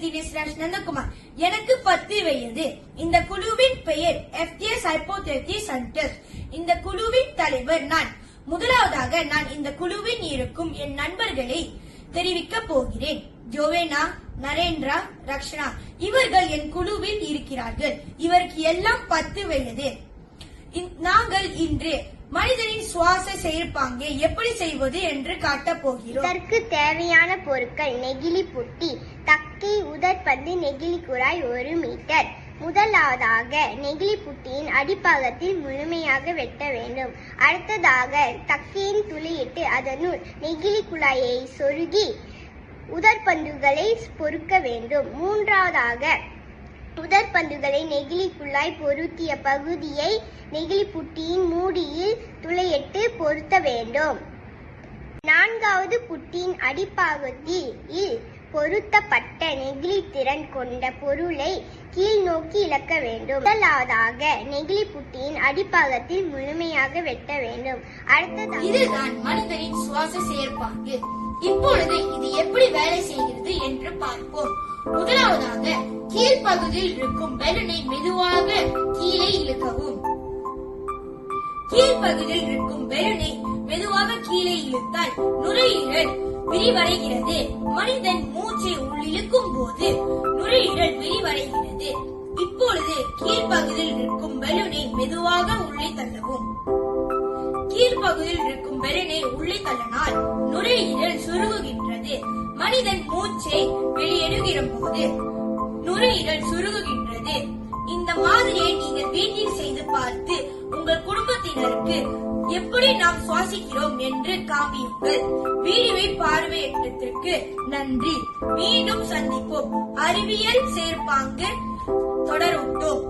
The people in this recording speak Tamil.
தினேஷ் ராஜ் நந்தகுமார். எனக்கு பத்து வயது. இந்த குழுவின் பெயர் எஃப்டிஎஸ் ஹைப்போதெரபி சென்டர். இந்த குழுவின் தலைவர் நான். முதலாவதாக நான் இந்த குழுவில் இருக்கும் என் நண்பர்களை தெரிவிக்க போகிறேன். ஜோவேனா நரேந்திரா ரக்ஷனா. இவர்கள் என் குழுவில் இருக்கிறார்கள். இவருக்கு எல்லாம் பத்து வயது. இந்- நாங்கள் இன்று மனிதனின் சுவாச செயற்பாங்கை எப்படி செய்வது என்று காட்டப் போகிறோம். இதற்கு தேவையான பொருட்கள் நெகிழி புட்டி தக்கை உதற்பந்து நெகிழி குழாய் ஒரு மீட்டர். முதலாவதாக நெகிழி புட்டியின் அடிப்பாகத்தில் முழுமையாக வெட்ட வேண்டும். அடுத்ததாக தக்கையின் துளியிட்டு அதனுள் நெகிழி குழாயை சொருகி உதற்பந்துகளை பொறுக்க வேண்டும். மூன்றாவதாக உதற்பந்துகளை நெகிழிக்குள்ளாய் பொருத்திய பகுதியை நெகிழி புட்டியின் மூடியில் துளையிட்டு பொருத்த வேண்டும். நான்காவது புட்டியின் அடிப்பாகத்தில் பொருத்தப்பட்ட நெகிழி திறன் கொண்ட பொருளை கீழ் நோக்கி இழக்க வேண்டும். முதலாவதாக நெகிழி புட்டியின் அடிப்பாகத்தில் முழுமையாக வெட்ட வேண்டும். அடுத்ததாக இதுதான் மனிதனின் சுவாச செயற்பாடு. இப்பொழுது இது எப்படி வேலை செய்கிறது என்று பார்ப்போம். முதலாவதாக கீழ்ப்பகுதியில் இருக்கும் பலூனை மெதுவாக கீழே இழுக்கவும். கீழ்ப்பகுதியில் இருக்கும் பலூனை மெதுவாக கீழே இழுத்தால் நுரையீரல் விரிவடைகிறது. மனிதன் மூச்சை உள்ளிழுக்கும் போது நுரையீரல் விரிவடைகிறது. இப்பொழுது கீழ்ப்பகுதியில் இருக்கும் பலூனை மெதுவாக உள்ளே தள்ளவும். கீழ்ப்பகுதியில் இருக்கும் பலூனை உள்ளே தள்ளனால் நுரையீரல் சுருங்குகின்றது மனிதன் மூச்சை வெளியிடுகிற போது நுரையீரல் சுருங்குகின்றது இந்த மாதிரியை நீங்கள் வீட்டில் செய்து பார்த்து உங்கள் குடும்பத்தினருக்கு எப்படி நாம் சுவாசிக்கிறோம் என்று காமியுங்கள் வீடியோவை பார்வையிட்டதற்கு நன்றி. மீண்டும் சந்திப்போம். அறிவியல் சேர்ப்பாங்க தொடரட்டும்